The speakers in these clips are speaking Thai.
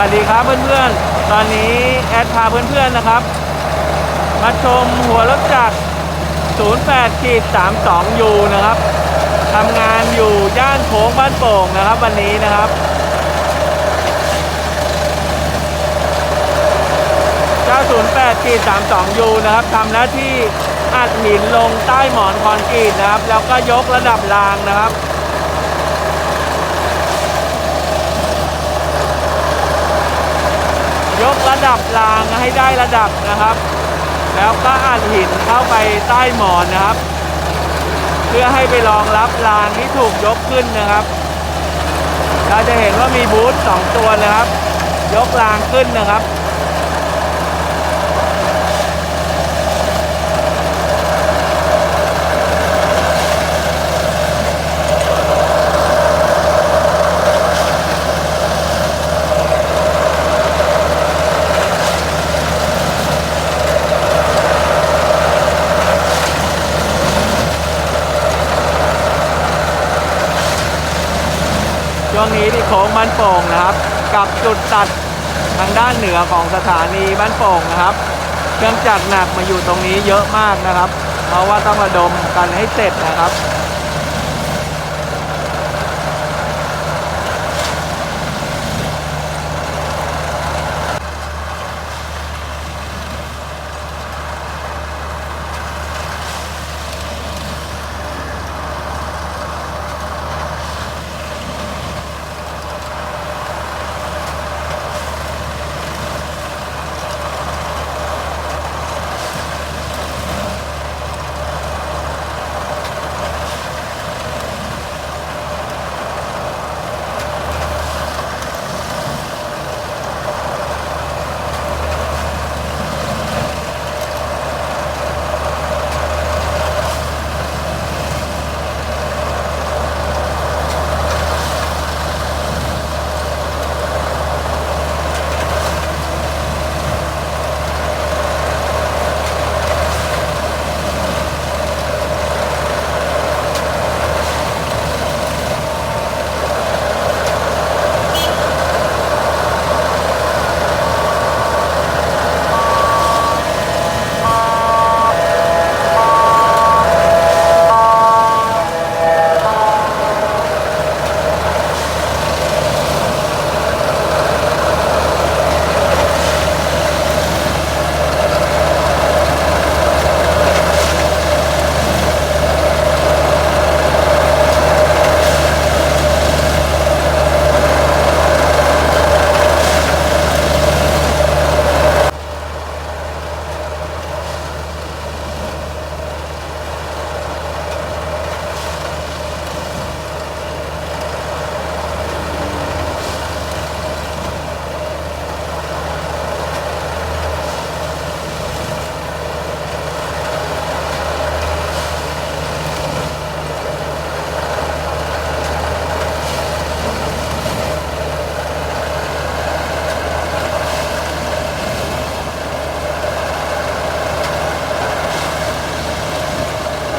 สวัสดีครับเพื่อนๆ ตอนนี้แอดพาเพื่อนๆนะครับ มาชมหัวรถจักร 08ขีด32 U นะครับทำงานอยู่ย่านโค้งบ้านโป่งนะครับ วันนี้นะครับเจ้า08ขีด32 U นะครับทำหน้าที่อัดหินลงใต้หมอนคอนกรีตนะครับ แล้วก็ยกระดับรางนะครับ ยก ระดับรางให้ได้ระดับนะครับ แล้วก็อัดหินเข้าไปใต้หมอนนะครับ เพื่อให้ไปรองรับรางที่ถูกยกขึ้นนะครับ เราจะเห็นว่ามีบูธสองตัวนะครับ ยกรางขึ้นนะครับ งนี้ที่โค้งบ้านโป่งนะครับ กับจุดตัดทางด้านเหนือของสถานีบ้านโป่งนะครับ เครื่องจักรหนักมาอยู่ตรงนี้เยอะมากนะครับ เพราะว่าต้องระดมกันให้เสร็จนะครับ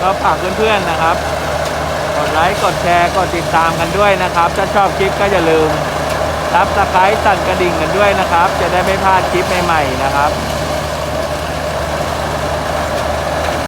ก็ฝากเพื่อนๆนะครับ กดไลค์ กดแชร์ กดติดตามกันด้วยนะครับ ถ้าชอบคลิปก็อย่าลืมรับสไครต์สั่นกระดิ่งกันด้วยนะครับ จะได้ไม่พลาดคลิปใหม่ๆนะครับ